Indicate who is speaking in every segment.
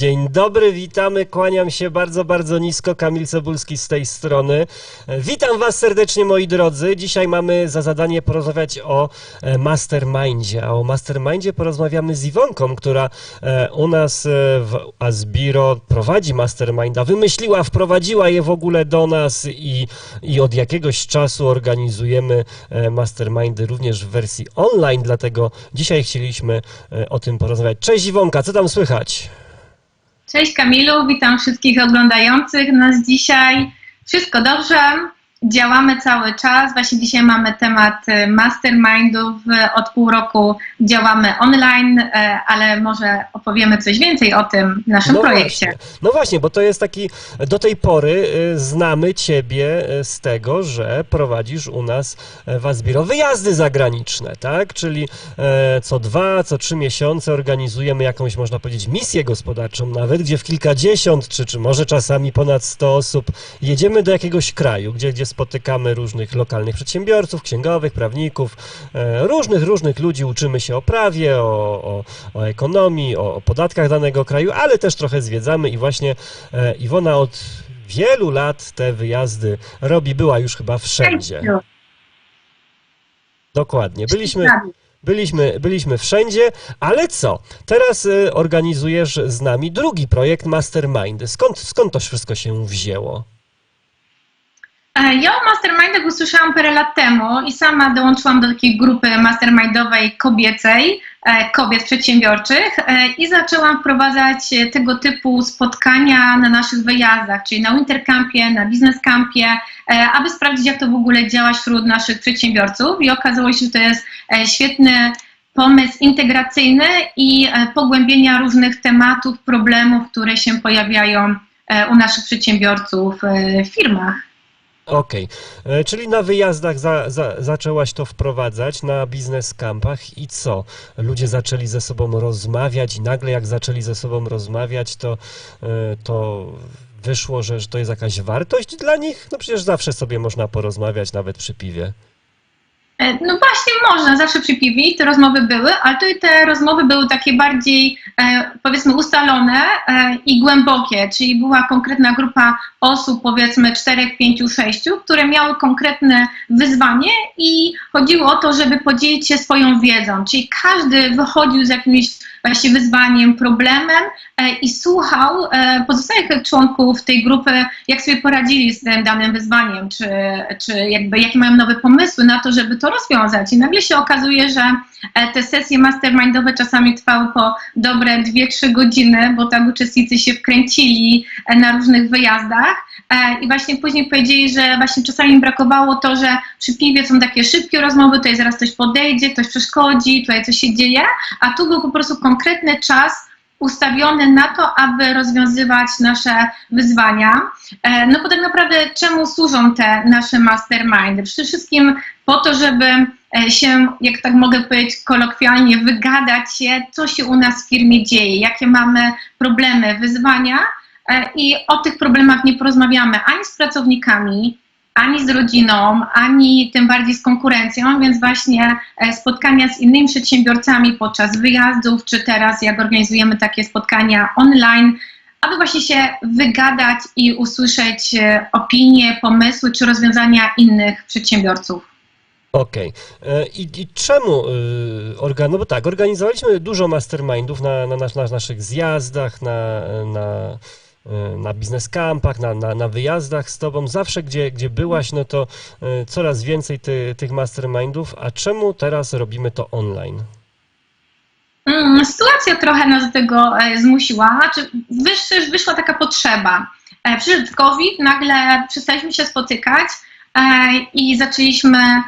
Speaker 1: Dzień dobry, witamy, kłaniam się bardzo, bardzo nisko, Kamil Cebulski z tej strony. Witam Was serdecznie, moi drodzy. Dzisiaj mamy za zadanie porozmawiać o e, Mastermindzie, a o Mastermindzie porozmawiamy z Iwonką, która e, u nas e, w Asbiro prowadzi Masterminda, wymyśliła, wprowadziła je w ogóle do nas i, i od jakiegoś czasu organizujemy Mastermindy również w wersji online, dlatego dzisiaj chcieliśmy o tym porozmawiać. Cześć Iwonka, co tam słychać?
Speaker 2: Cześć Kamilu, witam wszystkich oglądających nas dzisiaj. Wszystko dobrze, działamy cały czas. Właśnie dzisiaj mamy temat e, mastermindów. E, Od pół roku działamy online, e, ale może opowiemy coś więcej o tym w naszym projekcie.
Speaker 1: Właśnie. No właśnie, bo to jest taki, do tej pory y, znamy Ciebie y, z tego, że prowadzisz u nas w Asbiro wyjazdy zagraniczne, tak? Czyli e, co dwa, co trzy miesiące organizujemy jakąś, można powiedzieć, misję gospodarczą nawet, gdzie w kilkadziesiąt, czy, czy może czasami ponad 100 osób jedziemy do jakiegoś kraju, gdzie, gdzie spotykamy różnych lokalnych przedsiębiorców, księgowych, prawników, e, różnych, różnych ludzi, uczymy się o prawie, o, o, o ekonomii, o, o podatkach danego kraju, ale też trochę zwiedzamy i właśnie e, Iwona od wielu lat te wyjazdy robi, była już chyba wszędzie. Dokładnie. Byliśmy, byliśmy, byliśmy wszędzie, ale co? Teraz y, organizujesz z nami drugi projekt Mastermind. Skąd, skąd to wszystko się wzięło?
Speaker 2: E, Ja o mastermindach usłyszałam parę lat temu i sama dołączyłam do takiej grupy mastermindowej kobiecej, e, kobiet przedsiębiorczych e, i zaczęłam wprowadzać tego typu spotkania na naszych wyjazdach, czyli na Wintercampie, na Business Campie, aby sprawdzić, jak to w ogóle działa wśród naszych przedsiębiorców i okazało się, że to jest świetny pomysł integracyjny i pogłębienia różnych tematów, problemów, które się pojawiają u naszych przedsiębiorców w firmach.
Speaker 1: Okej, E, czyli na wyjazdach za, za, zaczęłaś to wprowadzać, na biznes campach i co? Ludzie zaczęli ze sobą rozmawiać i nagle jak zaczęli ze sobą rozmawiać, to, e, to wyszło, że, że to jest jakaś wartość dla nich? No przecież zawsze sobie można porozmawiać, nawet przy piwie.
Speaker 2: E, No właśnie można, zawsze przy piwie te rozmowy były, ale tutaj te rozmowy były takie bardziej e, powiedzmy ustalone e, i głębokie, czyli była konkretna grupa osób, powiedzmy czterech, pięciu, sześciu, które miały konkretne wyzwanie i chodziło o to, żeby podzielić się swoją wiedzą, czyli każdy wychodził z jakimś właśnie wyzwaniem, problemem e, i słuchał e, pozostałych członków tej grupy, jak sobie poradzili z tym danym wyzwaniem, czy, czy jakby jakie mają nowe pomysły na to, żeby to rozwiązać. I nagle się okazuje, że e, te sesje mastermindowe czasami trwały po dobre 2-3 godziny, bo tam uczestnicy się wkręcili na różnych wyjazdach i właśnie później powiedzieli, że właśnie czasami brakowało to, że przy piwie są takie szybkie rozmowy, tutaj zaraz ktoś podejdzie, ktoś przeszkodzi, tutaj coś się dzieje, a tu był po prostu konkretny czas ustawiony na to, aby rozwiązywać nasze wyzwania. E, No bo tak naprawdę czemu służą te nasze mastermindy? Przede wszystkim po to, żeby e, się, jak tak mogę powiedzieć kolokwialnie, wygadać się, co się u nas w firmie dzieje, jakie mamy problemy, wyzwania e, i o tych problemach nie porozmawiamy ani z pracownikami, ani z rodziną, ani tym bardziej z konkurencją, więc właśnie e, spotkania z innymi przedsiębiorcami podczas wyjazdów, czy teraz jak organizujemy takie spotkania online, aby właśnie się wygadać i usłyszeć e, opinie, pomysły czy rozwiązania innych przedsiębiorców.
Speaker 1: Okej. E, I, I czemu organ... No bo tak, organizowaliśmy dużo mastermindów na, na, na naszych zjazdach, na, na, na biznes campach, na, na, na wyjazdach z tobą. Zawsze, gdzie, gdzie byłaś, no to y, coraz więcej ty, tych mastermindów. A czemu teraz robimy to online?
Speaker 2: Mm, Sytuacja trochę nas do tego e, zmusiła, znaczy wysz, wyszła taka potrzeba. E, Przyszedł COVID, nagle przestaliśmy się spotykać e, i zaczęliśmy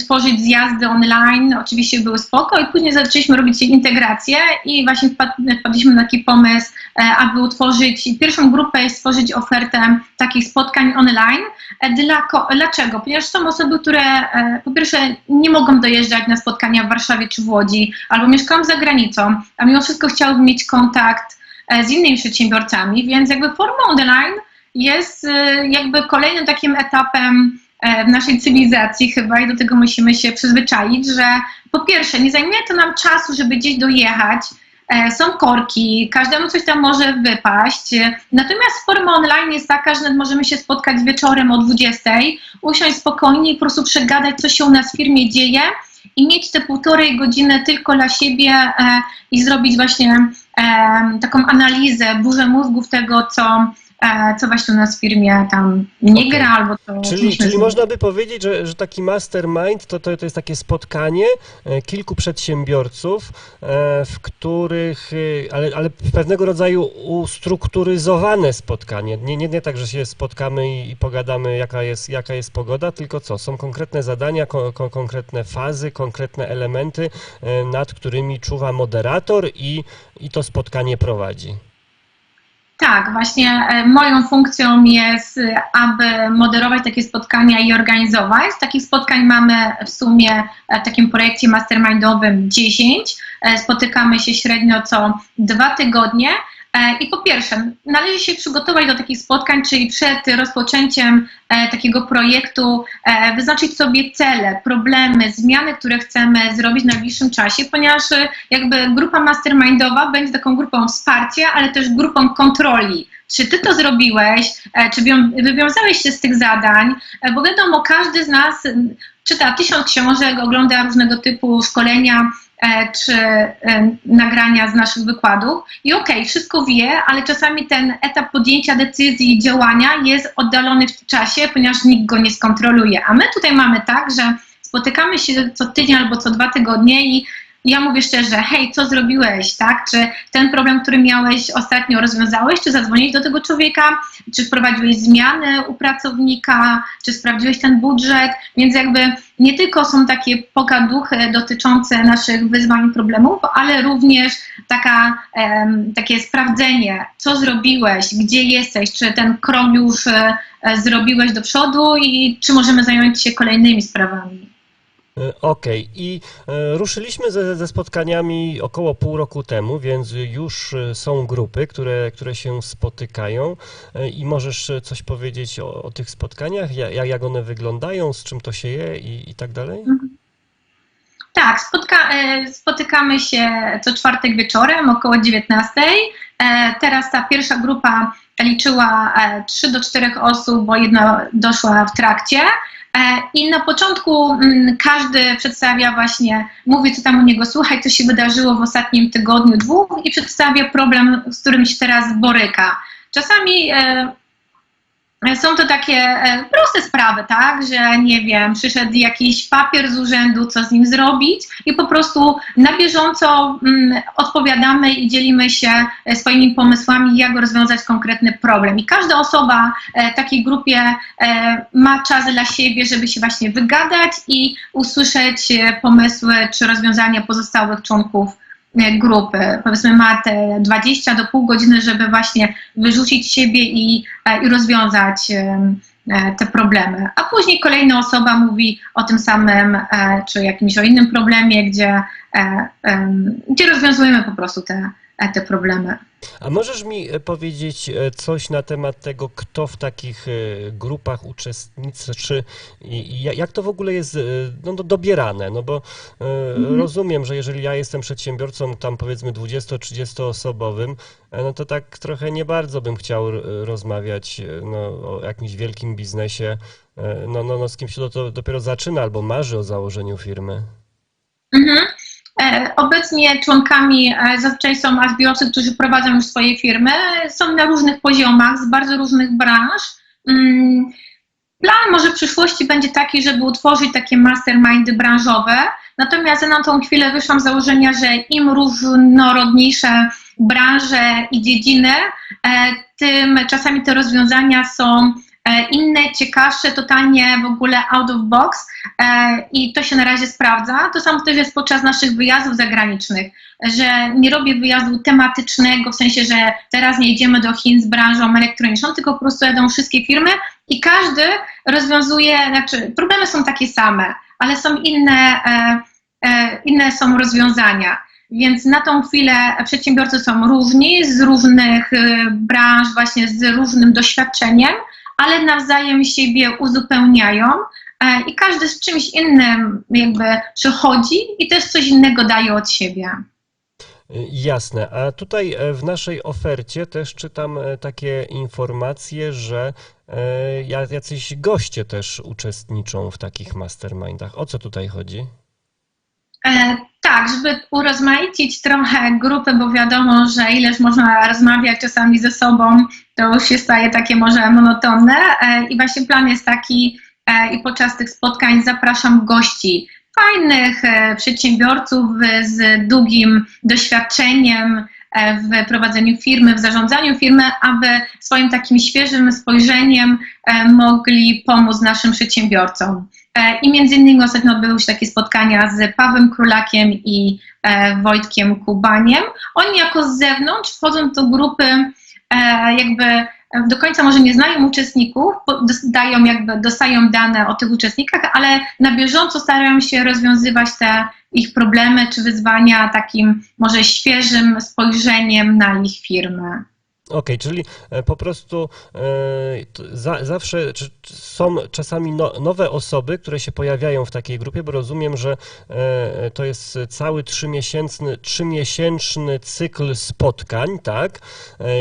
Speaker 2: tworzyć zjazdy online, oczywiście były spoko i później zaczęliśmy robić integrację i właśnie wpad- wpadliśmy na taki pomysł, e, aby utworzyć pierwszą grupę stworzyć ofertę takich spotkań online. E, Dla, dlaczego? Ponieważ są osoby, które e, po pierwsze nie mogą dojeżdżać na spotkania w Warszawie czy w Łodzi, albo mieszkają za granicą, a mimo wszystko chciałyby mieć kontakt z innymi przedsiębiorcami, więc jakby forma online jest jakby kolejnym takim etapem w naszej cywilizacji chyba i do tego musimy się przyzwyczaić, że po pierwsze nie zajmuje to nam czasu, żeby gdzieś dojechać, e, są korki, każdemu coś tam może wypaść. Natomiast forma online jest taka, że możemy się spotkać wieczorem o 20, usiąść spokojnie i po prostu przegadać, co się u nas w firmie dzieje i mieć te półtorej godziny tylko dla siebie e, i zrobić właśnie e, taką analizę, burzę mózgów tego, co, e, co właśnie u nas w firmie tam nie gra albo co
Speaker 1: Czyli, czyli można by powiedzieć, że, że taki mastermind to, to, to jest takie spotkanie e, kilku przedsiębiorców, e, w których, e, ale, ale pewnego rodzaju ustrukturyzowane spotkanie. Nie, nie, nie tak, że się spotkamy i, i pogadamy, jaka jest, jaka jest pogoda, tylko co? Są konkretne zadania, ko, ko, konkretne fazy, konkretne elementy, e, nad którymi czuwa moderator i, i to spotkanie prowadzi.
Speaker 2: Tak, właśnie e, moją funkcją jest, e, aby moderować takie spotkania i organizować. Takich spotkań mamy w sumie e, w takim projekcie mastermindowym 10. E, Spotykamy się średnio co dwa tygodnie. E, I po pierwsze, należy się przygotować do takich spotkań, czyli przed rozpoczęciem e, takiego projektu e, wyznaczyć sobie cele, problemy, zmiany, które chcemy zrobić w najbliższym czasie, ponieważ jakby grupa mastermindowa będzie taką grupą wsparcia, ale też grupą kontroli. Czy ty to zrobiłeś, czy wią- wywiązałeś się z tych zadań, bo wiadomo, każdy z nas czyta tysiąc książek, ogląda różnego typu szkolenia czy e, nagrania z naszych wykładów i okej, wszystko wie, ale czasami ten etap podjęcia decyzji i działania jest oddalony w czasie, ponieważ nikt go nie skontroluje. A my tutaj mamy tak, że spotykamy się co tydzień albo co dwa tygodnie i ja mówię szczerze, hej, co zrobiłeś, tak? Czy ten problem, który miałeś ostatnio rozwiązałeś, czy zadzwoniłeś do tego człowieka, czy wprowadziłeś zmiany u pracownika, czy sprawdziłeś ten budżet, więc jakby nie tylko są takie pogaduchy dotyczące naszych wyzwań i problemów, ale również taka, takie sprawdzenie, co zrobiłeś, gdzie jesteś, czy ten krok już e, zrobiłeś do przodu i czy możemy zająć się kolejnymi sprawami.
Speaker 1: E, Okej, i e, ruszyliśmy ze, ze spotkaniami około pół roku temu, więc już e, są grupy, które, które się spotykają i możesz coś powiedzieć o, o tych spotkaniach, jak, jak one wyglądają, z czym to się je i, i tak dalej?
Speaker 2: Tak, spotka, spotykamy się co czwartek wieczorem około 19. E, Teraz ta pierwsza grupa liczyła e, 3 do 4 osób, bo jedna doszła w trakcie. E, I na początku mm, każdy przedstawia właśnie, mówi co tam u niego, słuchaj, co się wydarzyło w ostatnim tygodniu, dwóch i przedstawia problem, z którym się teraz boryka. Czasami e, są to takie e, proste sprawy, tak, że nie wiem, przyszedł jakiś papier z urzędu, co z nim zrobić i po prostu na bieżąco mm, odpowiadamy i dzielimy się e, swoimi pomysłami, jak rozwiązać konkretny problem. I każda osoba e, w takiej grupie ma czas dla siebie, żeby się właśnie wygadać i usłyszeć pomysły czy rozwiązania pozostałych członków grupy. Powiedzmy ma te 20 do pół godziny, żeby właśnie wyrzucić siebie i, e, i rozwiązać e, te problemy. A później kolejna osoba mówi o tym samym, e, czy jakimś o innym problemie, gdzie, e, gdzie rozwiązujemy po prostu te, e, te problemy.
Speaker 1: A możesz mi e, powiedzieć e, coś na temat tego, kto w takich e, grupach uczestniczy i, i ja- jak to w ogóle jest no, do- dobierane? No bo e, rozumiem, że jeżeli ja jestem przedsiębiorcą tam powiedzmy 20-30 osobowym, no to tak trochę nie bardzo bym chciał rozmawiać no, o jakimś wielkim biznesie, no, no, no z kim się to, to dopiero zaczyna albo marzy o założeniu firmy.
Speaker 2: Mhm. Obecnie członkami e, zazwyczaj są azbiorcy, którzy prowadzą już swoje firmy. Są na różnych poziomach, z bardzo różnych branż. Mm, Plan może w przyszłości będzie taki, żeby utworzyć takie mastermindy branżowe. Natomiast ja na tą chwilę wyszłam z założenia, że im różnorodniejsze branże i dziedziny, e, tym czasami te rozwiązania są inne, ciekawsze, totalnie w ogóle out of box e, i to się na razie sprawdza. To samo też jest podczas naszych wyjazdów zagranicznych, że nie robię wyjazdu tematycznego, w sensie, że teraz nie idziemy do Chin z branżą elektroniczną, tylko po prostu jadą wszystkie firmy i każdy rozwiązuje, znaczy problemy są takie same, ale są inne, e, e, inne są rozwiązania. Więc na tą chwilę przedsiębiorcy są różni, z różnych e, branż, właśnie z różnym doświadczeniem, ale nawzajem siebie uzupełniają e, i każdy z czymś innym jakby przychodzi i też coś innego daje od siebie.
Speaker 1: Jasne. A tutaj e, w naszej ofercie też czytam e, takie informacje, że ja- jacyś goście też uczestniczą w takich mastermindach. O co tutaj chodzi?
Speaker 2: Tak, żeby urozmaicić trochę grupy, bo wiadomo, że ileż można rozmawiać czasami ze sobą, to już się staje takie może monotonne. E, I właśnie plan jest taki, e, i podczas tych spotkań zapraszam gości, fajnych e, przedsiębiorców z długim doświadczeniem w prowadzeniu firmy, w zarządzaniu firmy, aby swoim takim świeżym spojrzeniem mogli pomóc naszym przedsiębiorcom. E, I między innymi ostatnio odbyły się takie spotkania z Pawłem Królakiem i e, Wojtkiem Kubaniem. Oni jako z zewnątrz wchodzą do grupy e, jakby do końca może nie znają uczestników, dostają jakby, dostają dane o tych uczestnikach, ale na bieżąco starają się rozwiązywać te ich problemy czy wyzwania takim może świeżym spojrzeniem na ich firmę.
Speaker 1: Okej, czyli e, po prostu e, za, zawsze są czasami no, nowe osoby, które się pojawiają w takiej grupie, bo rozumiem, że e, to jest cały trzymiesięczny, trzymiesięczny cykl spotkań, tak,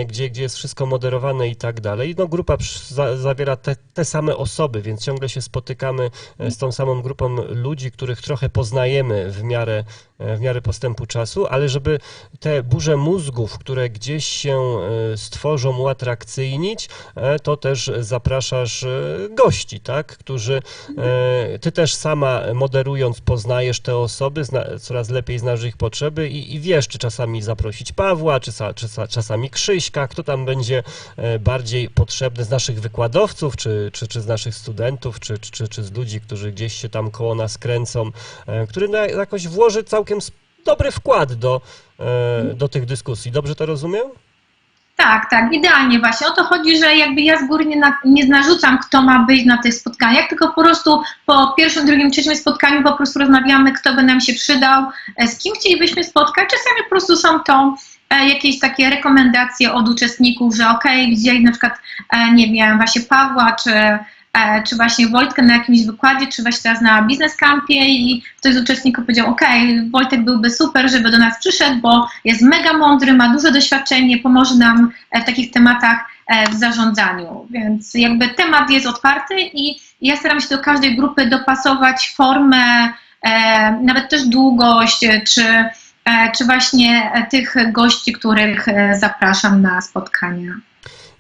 Speaker 1: gdzie, gdzie jest wszystko moderowane i tak dalej. No, grupa za, zawiera te, te same osoby, więc ciągle się spotykamy z tą samą grupą ludzi, których trochę poznajemy w miarę, w miarę postępu czasu, ale żeby te burze mózgów, które gdzieś się stworzą, uatrakcyjnić, e, to też zapraszasz e, gości, tak, którzy e, ty też sama moderując poznajesz te osoby, zna, coraz lepiej znasz ich potrzeby i, i wiesz, czy czasami zaprosić Pawła, czy, czy sa, czasami Krzyśka, kto tam będzie bardziej potrzebny z naszych wykładowców, czy, czy, czy z naszych studentów, czy, czy, czy z ludzi, którzy gdzieś się tam koło nas kręcą, który na, jakoś włoży całkiem dobry wkład do, do tych dyskusji. Dobrze to rozumiem?
Speaker 2: Tak, tak, idealnie właśnie. O to chodzi, że jakby ja z góry nie, na, nie narzucam, kto ma być na tych spotkaniach, tylko po prostu po pierwszym, drugim, trzecim spotkaniu po prostu rozmawiamy, kto by nam się przydał, e, z kim chcielibyśmy spotkać. Czasami po prostu są to e, jakieś takie rekomendacje od uczestników, że okej, widzieli na przykład, e, nie wiem, właśnie Pawła, czy, czy właśnie Wojtka na jakimś wykładzie, czy właśnie teraz na Business Campie i ktoś z uczestników powiedział, okej, Wojtek byłby super, żeby do nas przyszedł, bo jest mega mądry, ma duże doświadczenie, pomoże nam e, w takich tematach e, w zarządzaniu. Więc jakby temat jest otwarty i ja staram się do każdej grupy dopasować formę, e, nawet też długość, e, czy, e, czy właśnie e, tych gości, których e, zapraszam na spotkania.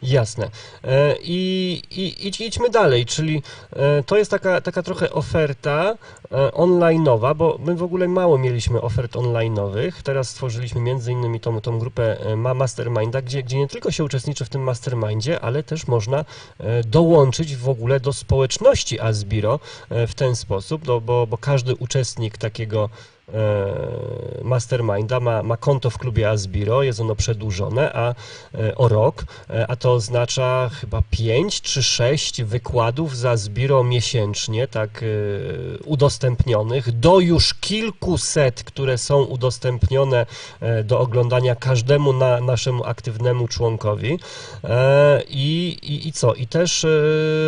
Speaker 1: Jasne. E, I, i idź, idźmy dalej, czyli e, to jest taka, taka trochę oferta online'owa, bo my w ogóle mało mieliśmy ofert online'owych. Teraz stworzyliśmy między innymi tą, tą grupę e, ma Masterminda, gdzie, gdzie nie tylko się uczestniczy w tym mastermindzie, ale też można e, dołączyć w ogóle do społeczności Asbiro e, w ten sposób, no, bo, bo każdy uczestnik takiego e, Masterminda ma, ma konto w klubie Asbiro, jest ono przedłużone a, e, o rok, e, a to oznacza chyba 5 czy 6 wykładów za Asbiro miesięcznie, tak e, udostępnionych, do już kilkuset, które są udostępnione e, do oglądania każdemu na, naszemu aktywnemu członkowi. E, I, i, I co? I też e,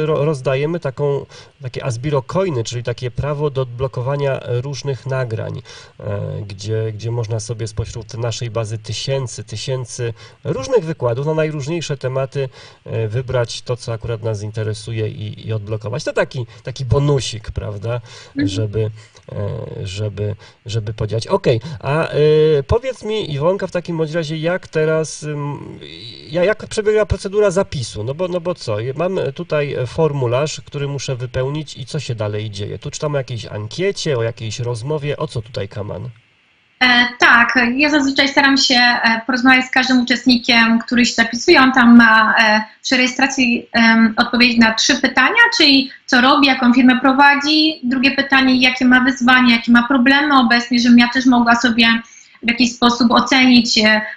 Speaker 1: ro- rozdajemy taką, takie Asbiro Coiny, czyli takie prawo do odblokowania różnych nagrań, gdzie, gdzie można sobie spośród naszej bazy tysięcy, tysięcy różnych wykładów na najróżniejsze tematy wybrać to, co akurat nas interesuje i, i odblokować. To taki, taki bonusik, prawda, żeby, e, żeby, żeby podziałać. Okej, a e, powiedz mi, Iwonka, w takim razie, jak teraz, jak przebiega procedura zapisu? No bo, no bo co, mam tutaj formularz, który muszę wypełnić i co się dalej dzieje? Tu czytam o jakiejś ankiecie, o jakiejś rozmowie, o co tutaj, Kaman?
Speaker 2: E, tak, ja zazwyczaj staram się e, porozmawiać z każdym uczestnikiem, który się zapisuje. On tam ma e, przy rejestracji em, odpowiedzieć na trzy pytania, czyli co robi, jaką firmę prowadzi. Drugie pytanie, jakie ma wyzwania, jakie ma problemy obecnie, żebym ja też mogła sobie w jakiś sposób ocenić,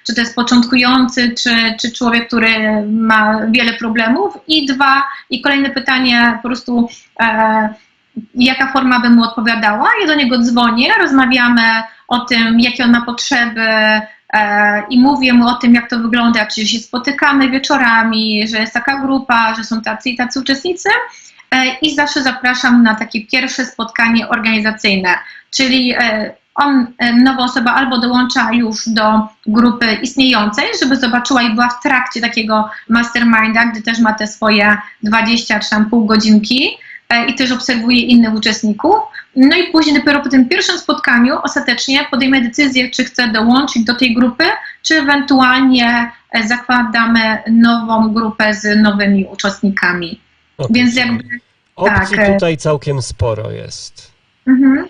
Speaker 2: czy to jest początkujący, czy, czy człowiek, który ma wiele problemów. I dwa, i kolejne pytanie po prostu e, jaka forma by mu odpowiadała. Ja do niego dzwonię, rozmawiamy o tym, jakie on ma potrzeby e, i mówię mu o tym, jak to wygląda, czy się spotykamy wieczorami, że jest taka grupa, że są tacy i tacy uczestnicy. E, I zawsze zapraszam na takie pierwsze spotkanie organizacyjne, czyli e, on, e, nowa osoba albo dołącza już do grupy istniejącej, żeby zobaczyła i była w trakcie takiego masterminda, gdy też ma te swoje 20 czy tam pół godzinki i też obserwuje innych uczestników. No i później dopiero po tym pierwszym spotkaniu ostatecznie podejmie decyzję, czy chce dołączyć do tej grupy, czy ewentualnie e, zakładamy nową grupę z nowymi uczestnikami.
Speaker 1: O,
Speaker 2: Więc jakby
Speaker 1: Opcji
Speaker 2: tak, e-
Speaker 1: tutaj całkiem sporo jest.
Speaker 2: mhm.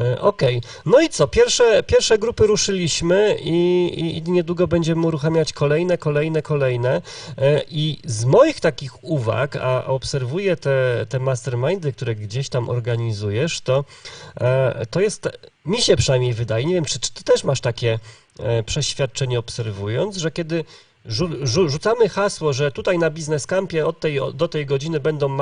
Speaker 1: E, Okej, no i co? Pierwsze, pierwsze grupy ruszyliśmy i, i, niedługo będziemy uruchamiać kolejne, kolejne, kolejne. E, I z moich takich uwag, a obserwuję te, te mastermindy, które gdzieś tam organizujesz, to, e, to jest, mi się przynajmniej wydaje, nie wiem, czy, czy ty też masz takie przeświadczenie obserwując, że kiedy Rzucamy hasło, że tutaj na Biznes Campie od tej, do tej godziny będą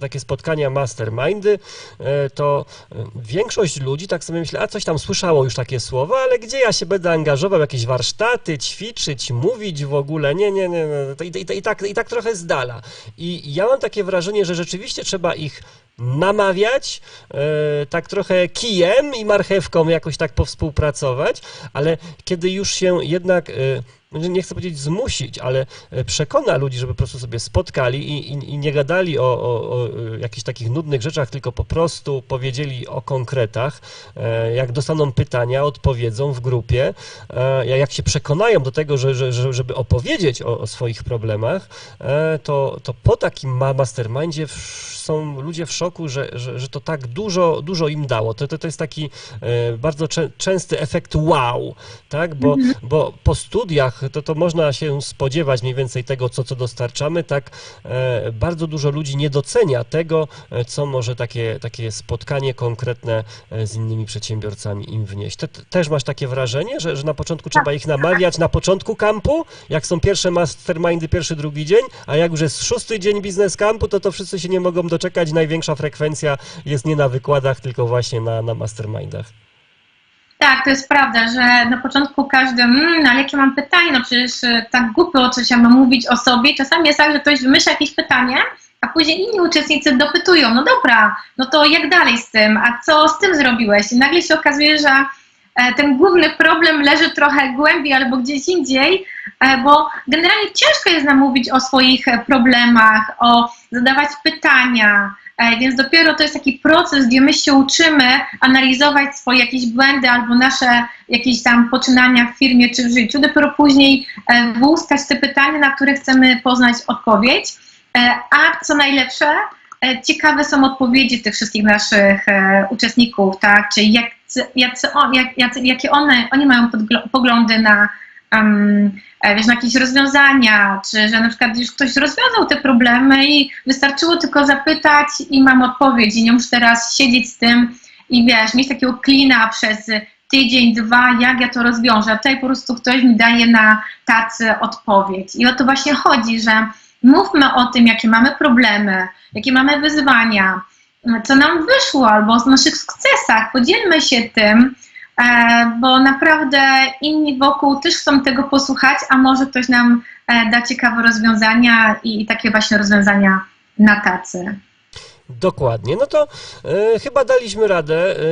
Speaker 1: takie spotkania mastermindy, e, to e, większość ludzi tak sobie myśli, a coś tam słyszało już takie słowa, ale gdzie ja się będę angażował, jakieś warsztaty, ćwiczyć, mówić w ogóle, nie, nie, nie, i, i, i, tak, i tak trochę z dala. I ja mam takie wrażenie, że rzeczywiście trzeba ich namawiać, e, tak trochę kijem i marchewką jakoś tak powspółpracować, ale kiedy już się jednak, nie chcę powiedzieć zmusić, ale e, przekona ludzi, żeby po prostu sobie spotkali i, i, i nie gadali o, o, o e, jakichś takich nudnych rzeczach, tylko po prostu powiedzieli o konkretach, e, jak dostaną pytania, odpowiedzą w grupie, jak się przekonają do tego, że, że, że, żeby opowiedzieć o, o swoich problemach, to, to po takim ma- mastermindzie są ludzie w szoku, że, że, że to tak dużo, dużo im dało. To, to, to jest taki bardzo czę, częsty efekt wow, tak? Bo, bo po studiach to, to można się spodziewać mniej więcej tego, co, co dostarczamy, tak? E, bardzo dużo ludzi nie docenia tego, e, co może takie, takie spotkanie konkretne e, z innymi przedsiębiorcami im wnieść. Te, też masz takie wrażenie, że, że na początku trzeba ich namawiać na początku kampu, jak są pierwsze mastermindy, pierwszy, drugi dzień, a jak już jest szósty dzień biznes kampu, to to wszyscy się nie mogą doczekać. Największa frekwencja jest nie na wykładach, tylko właśnie na, na mastermindach.
Speaker 2: Tak, to jest prawda, że na początku każdy, mmm, ale jakie mam pytanie, no przecież e, tak głupio coś ja mam mówić o sobie. Czasami jest tak, że ktoś wymyśla jakieś pytanie, a później inni uczestnicy dopytują, no dobra, no to jak dalej z tym, a co z tym zrobiłeś? I nagle się okazuje, że e, ten główny problem leży trochę głębiej albo gdzieś indziej, e, bo generalnie ciężko jest nam mówić o swoich problemach, o zadawać pytania, Więc dopiero to jest taki proces, gdzie my się uczymy analizować swoje jakieś błędy albo nasze jakieś tam poczynania w firmie czy w życiu. Dopiero później e, włuskać te pytania, na które chcemy poznać odpowiedź. E, A co najlepsze, e, ciekawe są odpowiedzi tych wszystkich naszych e, uczestników, tak? Czyli jak, jacy, jacy, jakie one, oni mają poglądy na, um, e, wiesz, na jakieś rozwiązania, czy że na przykład już ktoś rozwiązał te problemy i wystarczyło tylko zapytać i mam odpowiedź i nie muszę teraz siedzieć z tym i wiesz, mieć takiego klina przez tydzień, dwa, jak ja to rozwiążę, a tutaj po prostu ktoś mi daje na tacy odpowiedź. I o to właśnie chodzi, że mówmy o tym, jakie mamy problemy, jakie mamy wyzwania, co nam wyszło albo o naszych sukcesach, podzielmy się tym, e, bo naprawdę inni wokół też chcą tego posłuchać, a może ktoś nam e, da ciekawe rozwiązania i takie właśnie rozwiązania na tacy.
Speaker 1: Dokładnie. No to e, chyba daliśmy radę. E,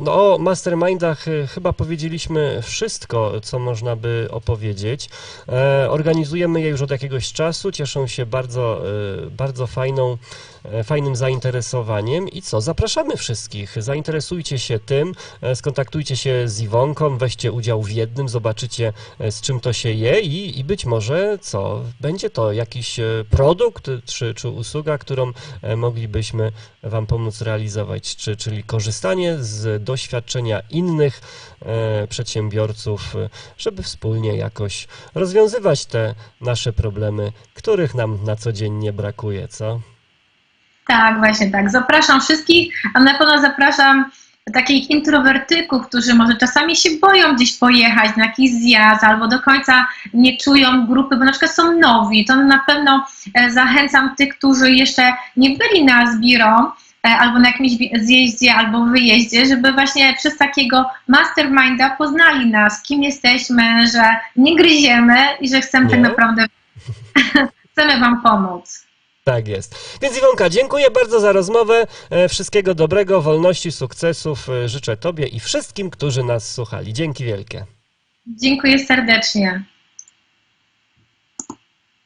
Speaker 1: no, o mastermindach e, chyba powiedzieliśmy wszystko, co można by opowiedzieć. E, organizujemy je już od jakiegoś czasu. Cieszą się bardzo, e, bardzo fajną, e, fajnym zainteresowaniem. I co? Zapraszamy wszystkich. Zainteresujcie się tym, e, skontaktujcie się z Iwonką, weźcie udział w jednym, zobaczycie z czym to się je i, i być może co? Będzie to jakiś produkt czy, czy usługa, którą e, moglibyśmy Wam pomóc realizować, czy, czyli korzystanie z doświadczenia innych e, przedsiębiorców, żeby wspólnie jakoś rozwiązywać te nasze problemy, których nam na co dzień nie brakuje, co?
Speaker 2: Tak, właśnie tak. Zapraszam wszystkich, a na pewno zapraszam takich introwertyków, którzy może czasami się boją gdzieś pojechać na jakiś zjazd albo do końca nie czują grupy, bo na przykład są nowi, to na pewno e, zachęcam tych, którzy jeszcze nie byli na Zbiro e, albo na jakimś zjeździe albo wyjeździe, żeby właśnie przez takiego masterminda poznali nas, kim jesteśmy, że nie gryziemy i że chcemy tak
Speaker 1: Nie.
Speaker 2: naprawdę chcemy Wam pomóc.
Speaker 1: Tak jest. Więc Iwonka, dziękuję bardzo za rozmowę. E, Wszystkiego dobrego, wolności, sukcesów e, życzę Tobie i wszystkim, którzy nas słuchali. Dzięki wielkie.
Speaker 2: Dziękuję serdecznie.